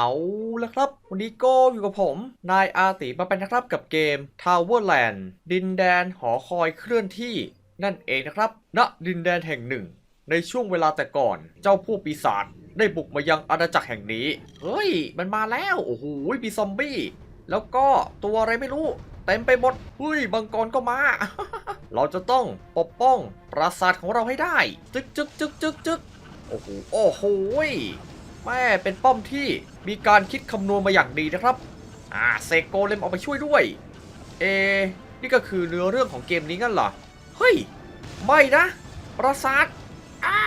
เอาละครับ วันนี้ก็อยู่กับผม นายอาติมาเป็นนะครับกับเกม Towerland ดินแดนหอคอยเคลื่อนที่นั่นเองนะครับณดินแดนแห่งหนึ่ง ในช่วงเวลาแต่ก่อน เจ้าผู้ปีศาจได้บุกมายังอาณาจักรแห่งนี้ เฮ้ย มันมาแล้ว โอ้โหมีซอมบี้ แล้วก็ตัวอะไรไม่รู้ เต็มไปหมดเฮ้ยบังกรก็มา เราจะต้องปกป้องปราสาทของเราให้ได้ จึกจึกจึกจึกจึกโอ้โหโอ้โห แม่เป็นป้อมที่มีการคิดคำนวณมาอย่างดีนะครับ อ่าเซโกเลมออกไปช่วยด้วย เอ นี่ก็คือเนื้อเรื่องของเกมนี้งั้นเหรอ เฮ้ย ไม่นะ ปราสาทอ่า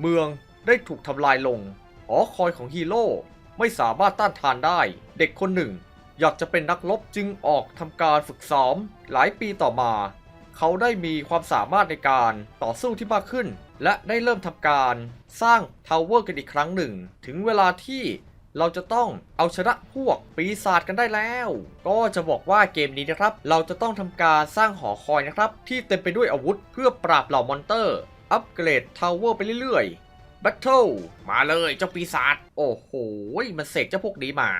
เมืองได้ถูกทำลายลงหอคอยของฮีโร่ไม่สามารถต้านทานได้ เด็กคนหนึ่ง อยากจะเป็นนักรบจึงออกทำการฝึกซ้อม หลายปีต่อมา เขาได้มีความสามารถในการต่อสู้ที่มากขึ้น และได้เริ่มทำการสร้างทาวเวอร์กันอีกครั้งหนึ่ง ถึงเวลาที่เราจะต้องเอาชนะพวกปีศาจกันได้แล้ว ก็จะบอกว่าเกมนี้นะครับ เราจะต้องทำการสร้างหอคอยนะครับ ที่เต็มไปด้วยอาวุธเพื่อปราบเหล่ามอนเตอร์ อัปเกรดทาวเวอร์ไปเรื่อยๆแบทเทิลมาเลยเจ้าปีศาจโอ้โห มันเสกเจ้าพวกนี้มา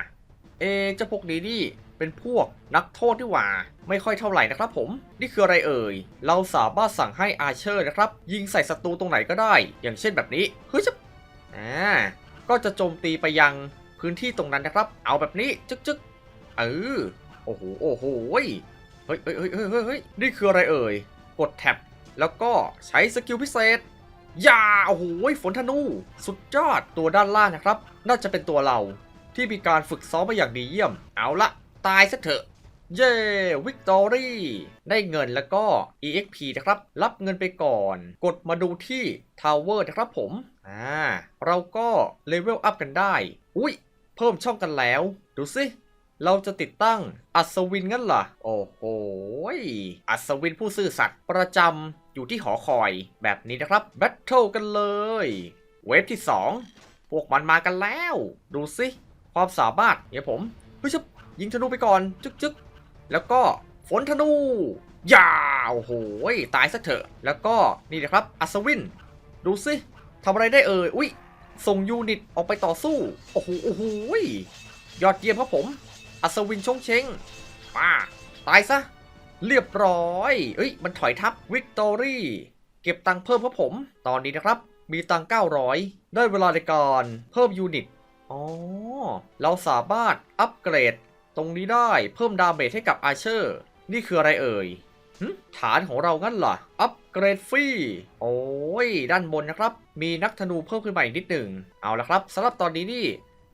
เอเจ้าพวกนี้นี่ เป็นพวกนักโทษที่หว่า ไม่ค่อยเท่าไหร่นะครับผม นี่คืออะไรเอ่ย เราสามารถสั่งให้อาเชอร์นะครับ ยิงใส่ศัตรูตรงไหนก็ได้ อย่างเช่นแบบนี้เฮ้ยจะอ่าก็จะโจมตีไปยังพื้นที่ตรงนั้นนะครับ เอาแบบนี้จึ๊กจึ๊กเออโอ้โหโอ้โหเฮ้ยเฮ้ยเฮ้ยเฮ้ยเฮ้ยเฮ้ยนี่คืออะไรเอ่ย กดแท็บแล้วก็ใช้สกิลพิเศษยาโอ้โหฝนธนู สุดยอดตัวด้านล่างนะครับ น่าจะเป็นตัวเราที่มีการฝึกซ้อมมาอย่างดีเยี่ยม เอาละ ตายซะเถอะ เย้วิกตอรี่ได้เงินแล้วก็ EXP นะครับ รับเงินไปก่อน กดมาดูที่ Tower นะครับผมอ่าเราก็เลเวลอัพกันได้ อุ้ยเพิ่มช่องกันแล้ว ดูสิเราจะติดตั้งอัศวินงั้นเหรอ โอ้โห อัศวินผู้ซื่อสัตย์ประจำอยู่ที่หอคอยแบบนี้นะครับ แบทเทิลกันเลย เวฟที่ 2 พวกมันมากันแล้ว ดูสิ ความสามารถเนี่ยผมเฮ้ยชบ ยิงธนูไปก่อน จึ๊กจึ๊กแล้วก็ฝนธนูยาวโอ้โหยตายซะเถอะ แล้วก็นี่นะครับ อัศวิน ดูสิทำอะไรได้เอ่ย อุ้ย ส่งยูนิตออกไปต่อสู้ โอ้โห โอ้โหยยอดเยี่ยมครับผม อัศวินชงเชงมาตายซะ เรียบร้อย เอ้ย มันถอยทับ วิกตอรี่ เก็บตังค์เพิ่มครับผม ตอนนี้นะครับ มีตังค์900 ได้เวลาในการเพิ่มยูนิต อ๋อ เราสามารถอัปเกรด ตรงนี้ได้เพิ่มดาเมจให้กับอาเชอร์ นี่คืออะไรเอ่ยฐานของเรางั้นเหรอ อัปเกรดฟรี โอ้ย ด้านบนนะครับ มีนักธนูเพิ่มขึ้นมาอีกนิดหนึ่ง เอาละครับสำหรับตอนนี้นี่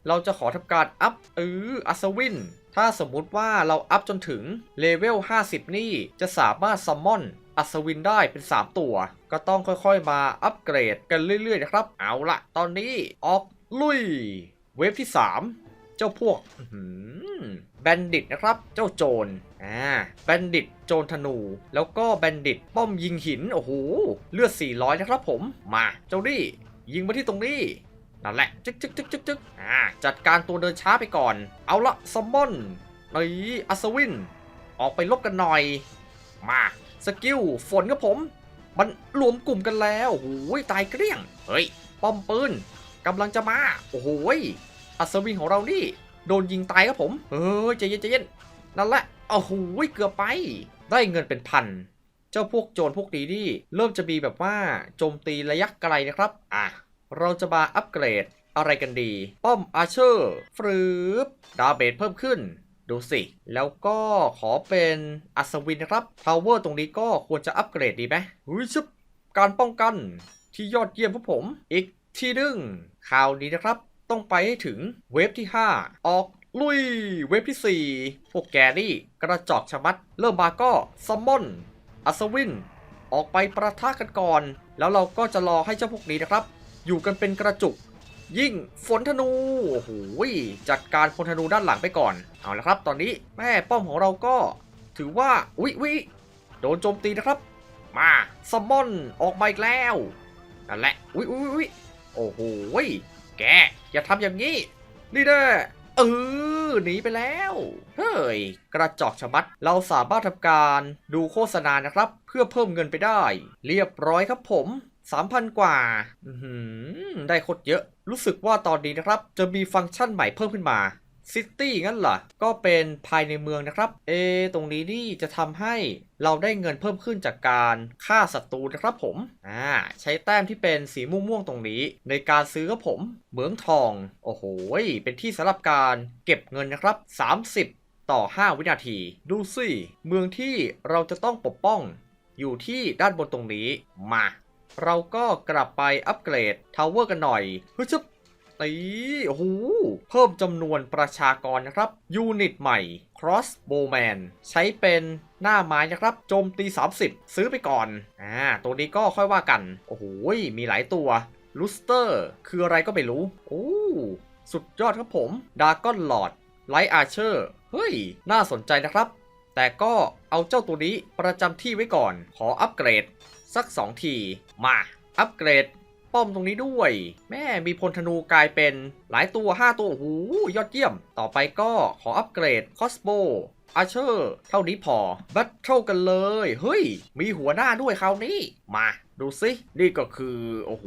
เราจะขอทำการอัพเอออัศวิน ถ้าสมมุติว่าเราอัพจนถึงเลเวล 50 นี่ จะสามารถซัมมอนอัศวินได้เป็น 3 ตัว ก็ต้องค่อยๆมาอัปเกรดกันเรื่อยๆนะครับ เอาละตอนนี้ออกลุย เวฟที่ 3 เจ้าพวกแบนดิตนะครับ เจ้าโจรอ่าแบนดิตโจรธนู แล้วก็แบนดิตป้อมยิงหิน โอ้โห เลือด 400 นะครับผม มาเจ้านี่ยิงมาที่ตรงนี้นั่นแหละจึ๊กจึ๊กจึ๊กจึ๊กจึ๊กอ่าจัดการตัวเดินช้าไปก่อน เอาละซัมมอนไอ้อัศวิน ออกไปลบกันหน่อย มาสกิลฝนครับผม มันรวมกลุ่มกันแล้วโอ้ยตายเกลี้ยง เฮ้ย ป้อมปืนกำลังจะมา โอ้โหย อัศวินของเรานี่ โดนยิงตายครับผม เฮ้ยใจเย็นใจเย็นนั่นแหละโอ้โหยเกือบไป ได้เงินเป็นพัน เจ้าพวกโจรพวกนี้นี่ เริ่มจะมีแบบว่าโจมตีระยะไกลนะครับ อะ เราจะมาอัปเกรดอะไรกันดี ป้อมอาเชอร์ฟรืบดาเบจเพิ่มขึ้น ดูสิ แล้วก็ขอเป็นอัศวินนะครับพาวเวอร์ตรงนี้ก็ควรจะอัปเกรดดีไหมหุยชุบการป้องกันที่ยอดเยี่ยมพวกผม อีกทีหนึงข่าวนี้นะครับ ต้องไปให้ถึงเวฟที่ 5 ออกลุยเวฟที่ 4 พวกแกนี่กระจอกชะมัด เริ่มมาก็ซัมมอนอัศวิน ออกไปประทะกันก่อน แล้วเราก็จะรอให้เจ้าพวกนี้นะครับ อยู่กันเป็นกระจุก ยิ่งฝนธนูโอ้โหจัดการฝนธนูด้านหลังไปก่อน เอาละครับ ตอนนี้แม่ป้อมของเราก็ถือว่าอุ๊ยวิโดนโจมตีนะครับ มาซัมมอนออกมาอีกแล้วนั่นแหละอุ๊ยอุ๊ยอุ๊ยโอ้โห แก อย่าทำอย่างนี้ นี่เด้อเออหนีไปแล้ว เฮ้ย กระจอกชะมัด เราสามารถทำการดูโฆษณานะครับ เพื่อเพิ่มเงินไปได้ เรียบร้อยครับผม3,000 กว่าอือหือได้โคตรเยอะ รู้สึกว่าตอนนี้นะครับ จะมีฟังก์ชันใหม่เพิ่มขึ้นมา ซิตี้งั้นเหรอ ก็เป็นภายในเมืองนะครับ เอ ตรงนี้นี่จะทำให้เราได้เงินเพิ่มขึ้นจากการฆ่าศัตรูนะครับผม อ่า ใช้แต้มที่เป็นสีม่วงๆตรงนี้ ในการซื้อครับผม เหมืองทอง โอ้โห เป็นที่สำหรับการเก็บเงินนะครับ 30 ต่อ 5 วินาที ดูสิ เมืองที่เราจะต้องปกป้อง อยู่ที่ด้านบนตรงนี้ มา เราก็กลับไปอัปเกรดทาวเวอร์กันหน่อยเฮ้ย จะนี่โอ้โหเพิ่มจำนวนประชากรนะครับ ยูนิตใหม่ Crossbowman ใช้เป็นหน้าไม้นะครับ โจมตี 30 ซื้อไปก่อน อ่า ตัวนี้ก็ค่อยว่ากัน โอ้โห มีหลายตัวลูสเตอร์คืออะไรก็ไม่รู้ โอ้ สุดยอดครับผมดากอนหลอดไลท์อาร์เชอร์เฮ้ย น่าสนใจนะครับ แต่ก็เอาเจ้าตัวนี้ประจำที่ไว้ก่อน ขออัปเกรด สัก 2 ที มา อัปเกรด ป้อมตรงนี้ด้วย แม่มีพลธนูกลายเป็นหลายตัว 5 ตัวโอ้โหยอดเยี่ยม ต่อไปก็ขออัปเกรดคอสโบอาเชอร์เท่านี้พอบัตเทิลกันเลย เฮ้ย มีหัวหน้าด้วยคราวนี้ มาดูสินี่ก็คือ โอ้โห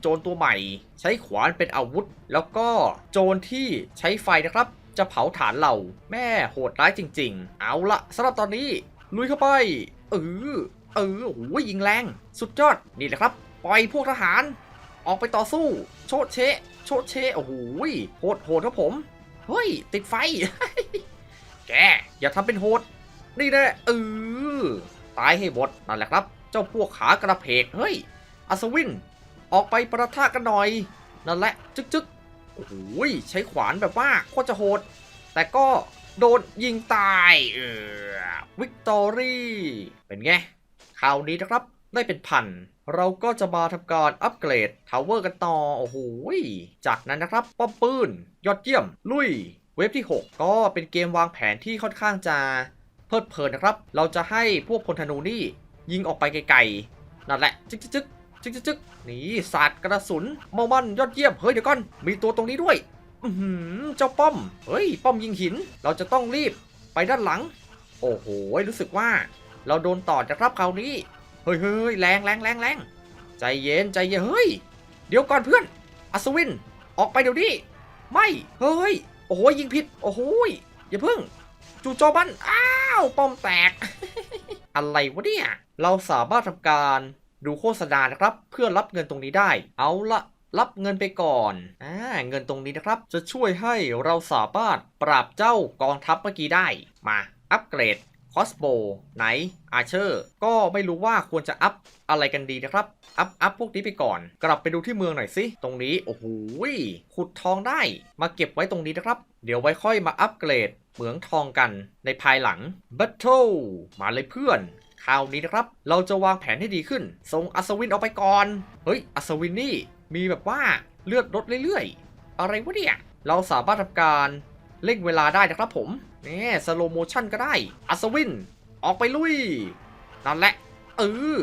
โจรตัวใหม่ ใช้ขวานเป็นอาวุธ แล้วก็โจรที่ใช้ไฟนะครับ จะเผาฐานเราแม่โหดร้ายจริง ๆ เอาละสำหรับตอนนี้ ลุยเข้าไป เออเออโอ้โหยิงแรง สุดยอดนี่แหละครับ ปล่อยพวกทหารออกไปต่อสู้ โชดเชะโชดเชะโอ้โหโหดโหดครับผมเฮ้ยติดไฟ แก อย่าทำเป็นโหด นี่แน่เออตายให้หมดนั่นแหละครับ เจ้าพวกขากระเพกเฮ้ยอัศวิน ออกไปประทะกันหน่อย นั่นแหละ จึกจึกโอ้โหใช้ขวานแบบว่าโคตรจะโหด แต่ก็โดนยิงตายเออวิกตอรี่ เป็นไงคราวนี้นะครับได้เป็นพัน เราก็จะมาทำการอัปเกรดทาวเวอร์กันต่อ โอ้โห จากนั้นนะครับ ป้อมปืน ยอดเยี่ยม ลุย เว็บที่ 6 ก็เป็นเกมวางแผนที่ค่อนข้างจะเพลิดเพลินนะครับ เราจะให้พวกพลธนูนี่ ยิงออกไปไกลๆ นั่นแหละ จึ๊กจึ๊กจึ๊กจึ๊กจิกนี่ศาสตร์กระสุนเมามันยอดเยี่ยม เฮ้ยเดี๋ยวก่อน มีตัวตรงนี้ด้วยอืเจ้าป้อม เฮ้ย ป้อมยิงหิน เราจะต้องรีบไปด้านหลัง โอ้โห รู้สึกว่า เราโดนต่อจากรับคราวนี้ เฮ้ยเฮ้ยแรงแรงแรงแรงใจเย็นใจเย็นเฮ้ย เดี๋ยวก่อนเพื่อน อัศวิน ออกไปเดี๋ยวนี้ ไม่ เฮ้ย โอ้โหยิงผิด โอ้โหอย่าเพิ่ง จู่โจมมัน อ้าว ป้อมแตก อะไรวะเนี่ย เราสามารถทำการดูโฆษณานะครับ เพื่อรับเงินตรงนี้ได้ เอาละรับเงินไปก่อน อ่า เงินตรงนี้นะครับ จะช่วยให้เราสามารถปราบเจ้ากองทัพเมื่อกี้ได้ มา อัปเกรด คอสโบไนอาเชอร์ก็ไม่รู้ว่าควรจะอัพอะไรกันดีนะครับ อัพอัพพวกนี้ไปก่อน กลับไปดูที่เมืองหน่อยสิ ตรงนี้ โอ้โหขุดทองได้ มาเก็บไว้ตรงนี้นะครับ เดี๋ยวไว้ค่อยมาอัปเกรดเหมืองทองกันในภายหลัง Battle มาเลยเพื่อนคราวนี้นะครับ เราจะวางแผนให้ดีขึ้น ส่งอัศวินออกไปก่อน เฮ้ย อัศวินนี่มีแบบว่าเลือดลดเรื่อยๆ อะไรวะเนี่ย เราสามารถทำการเร่งเวลาได้นะครับผม นี่สโลโมชั่นก็ได้ อัศวิน ออกไปลุย นั่นแหละ เออ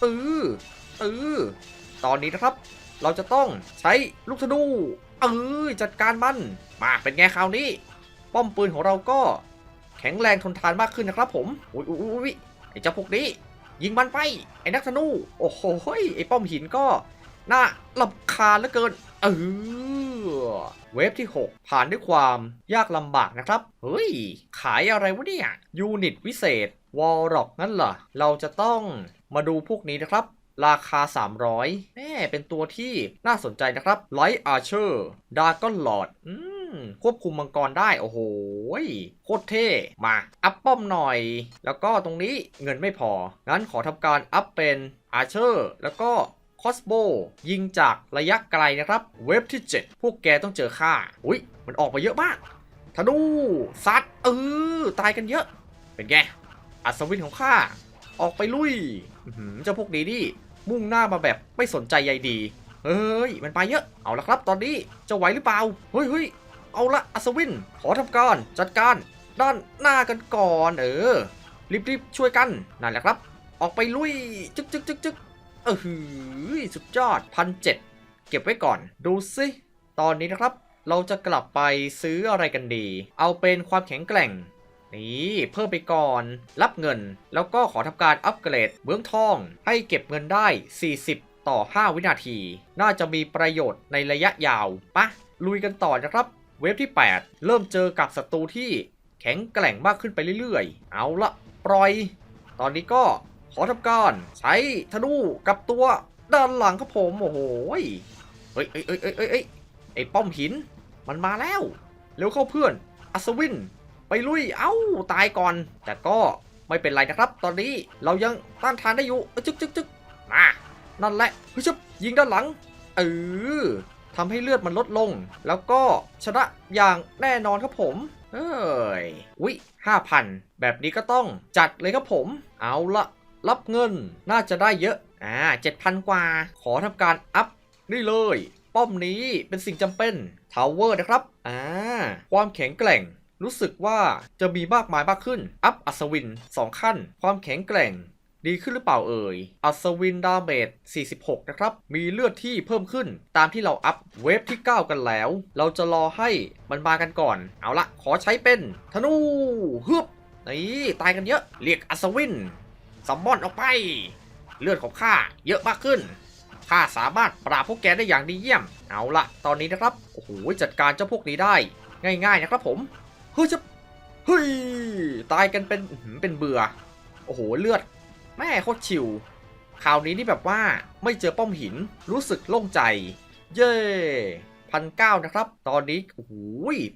เออเออตอนนี้นะครับ เราจะต้องใช้ลูกธนู เออจัดการมัน มาเป็นไงคราวนี้ ป้อมปืนของเราก็ แข็งแรงทนทานมากขึ้นนะครับผมอุ้ยอุ้ยอุ้ยไอ้เจ้าพวกนี้ ยิงมันไป ไอ้นักธนู โอ้โหไอ้ป้อมหินก็ น่าลำคาญเหลือเกิน เออ เวฟที่ 6 ผ่านด้วยความยากลำบากนะครับ เฮ้ย ขายอะไรวะเนี่ย ยูนิตวิเศษ วอลล็อกนั่นเหรอ เราจะต้องมาดูพวกนี้นะครับราคา 300แม่เป็นตัวที่น่าสนใจนะครับไลท์อาร์เชอร์ดากอนหลอดอืมควบคุมมังกรได้ โอ้โห โคตรเท่ มา อัพป้อมหน่อย แล้วก็ตรงนี้เงินไม่พอ งั้นขอทำการอัพเป็นอาร์เชอร์ แล้วก็ คอสโบยิงจากระยะไกลนะครับ เว็บที่ 7 พวกแกต้องเจอข้าอุ้ยมันออกมาเยอะมากธนูซัดเออตายกันเยอะ เป็นไงอัศวินของข้าออกไปลุยเจ้าพวกนี้นี่มุ่งหน้ามาแบบไม่สนใจใยดี เฮ้ย มันไปเยอะ เอาละครับ ตอนนี้จะไหวหรือเปล่า เฮ้ยเฮ้ยเอาละอัศวิน ขอทำการจัดการด้านหน้ากันก่อน เออ รีบๆช่วยกัน นั่นแหละครับ ออกไปลุย จึกจึกจึกจึก เออหือสุดยอดพันเจ็ดเก็บไว้ก่อน ดูสิตอนนี้นะครับ เราจะกลับไปซื้ออะไรกันดี เอาเป็นความแข็งแกร่ง นี่เพิ่มไปก่อน รับเงิน แล้วก็ขอทำการอัปเกรดเบื้องทอง ให้เก็บเงินได้ 40 ต่อ 5 วินาที น่าจะมีประโยชน์ในระยะยาวปะลุยกันต่อนะครับ เวฟที่ 8 เริ่มเจอกับศัตรูที่แข็งแกร่งมากขึ้นไปเรื่อยๆ เอาละปล่อย ตอนนี้ก็ ขอทำการใช้ธนูกับตัวด้านหลังครับผมโอ้โหเฮ้ยเอ้ยเอ้ยเอ้ยเอ้ยไอ้ป้อมหินมันมาแล้วเร็วเข้าเพื่อนอัศวิน ไปลุยเอ้าตายก่อน แต่ก็ไม่เป็นไรนะครับ ตอนนี้เรายังต้านทานได้อยู่จึ๊กจึ๊กจึ๊กมานั่นแหละเฮ้ยชึบยิงด้านหลังเออทำให้เลือดมันลดลง แล้วก็ชนะอย่างแน่นอนครับผมเอ้ยวิห้าพันแบบนี้ก็ต้องจัดเลยครับผม เอาละ รับเงินน่าจะได้เยอะ อ่าเจ็ดพันกว่า ขอทำการอัพนี่เลย ป้อมนี้เป็นสิ่งจำเป็นทาวเวอร์นะครับ อ่า ความแข็งแกร่งรู้สึกว่าจะมีมากมายมากขึ้น อัพอัศวิน 2 ขั้น ความแข็งแกร่ง ดีขึ้นหรือเปล่าเอ่ย อัศวินดาเมจ 46 นะครับ มีเลือดที่เพิ่มขึ้น ตามที่เราอัพเวฟที่ 9 กันแล้ว เราจะรอให้มันมากันก่อน เอาละ ขอใช้เป็น ธนูฮึบนี่ตายกันเยอะ เรียกอัศวิน ซัมมอนออกไป เลือดของข้าเยอะมากขึ้นข้าสามารถปราบพวกแกได้อย่างดีเยี่ยม เอาละตอนนี้นะครับ โอ้โห จัดการเจ้าพวกนี้ได้ ง่ายๆนะครับผม เฮ้ยจะเฮ้ย ตายกันเป็นเป็นเบื่อ โอ้โห เลือด แม่โคตรชิว คราวนี้นี่แบบว่าไม่เจอป้อมหิน รู้สึกโล่งใจ เย้ พันเก้านะครับ ตอนนี้โอ้โห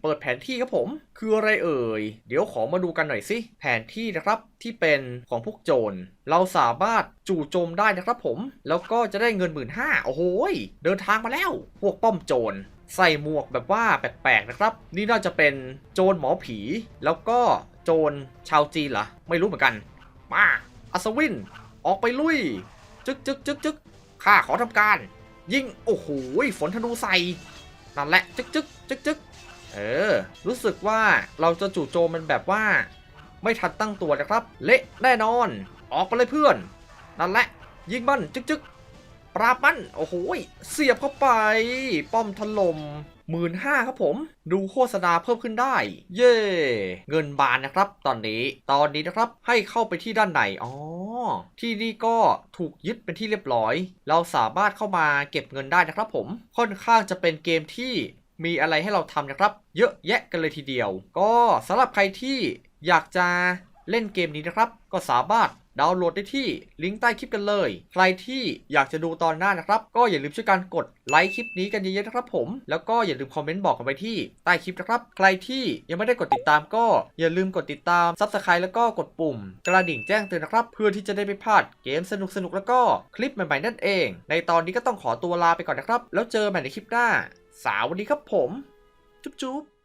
เปิดแผนที่ครับผม คืออะไรเอ่ย เดี๋ยวขอมาดูกันหน่อยสิ แผนที่นะครับที่เป็นของพวกโจร เราสามารถจู่โจมได้นะครับผม แล้วก็จะได้เงินหมื่นห้าโอ้โหเดินทางมาแล้ว พวกป้อมโจรใส่หมวกแบบว่าแปลกๆนะครับ นี่น่าจะเป็นโจรหมอผี แล้วก็โจรชาวจีนเหรอ ไม่รู้เหมือนกัน มาอัศวิน ออกไปลุย จึกจึกจึกจึกข้าขอทำการ ยิง โอ้โห ฝนธนูใส่ นั่นแหละจึกจึกจึกจึกเออ รู้สึกว่าเราจะจู่โจมมันแบบว่า ไม่ทันตั้งตัวนะครับ เละแน่นอน ออกไปเลยเพื่อน นั่นแหละ ยิงมันจึกจึกปราบมัน โอ้โหเสียบเข้าไป ป้อมถล่มหมื่นห้าครับผม ดูโฆษณาเพิ่มขึ้นได้ เย่เงินบานนะครับ ตอนนี้ ตอนนี้นะครับให้เข้าไปที่ด้านในอ๋อ ที่นี่ก็ถูกยึดเป็นที่เรียบร้อย เราสามารถเข้ามาเก็บเงินได้นะครับผม ค่อนข้างจะเป็นเกมที่มีอะไรให้เราทำนะครับ เยอะแยะกันเลยทีเดียว ก็สำหรับใครที่อยากจะเล่นเกมนี้นะครับ ก็สามารถ ดาวน์โหลดได้ที่ลิงก์ใต้คลิปกันเลย ใครที่อยากจะดูตอนหน้านะครับ ก็อย่าลืมช่วยกันกดไลค์คลิปนี้กันเยอะๆนะครับผม แล้วก็อย่าลืมคอมเมนต์บอกกันไปที่ใต้คลิปนะครับ ใครที่ยังไม่ได้กดติดตามก็อย่าลืมกดติดตามซับสไครต์แล้วก็กดปุ่ม กระดิ่งแจ้งเตือนนะครับ เพื่อที่จะได้ไม่พลาดเกมสนุกๆแล้วก็คลิปใหม่ๆนั่นเอง ในตอนนี้ก็ต้องขอตัวลาไปก่อนนะครับ แล้วเจอกันใหม่ในคลิปหน้า สวัสดีครับผม จุ๊บๆ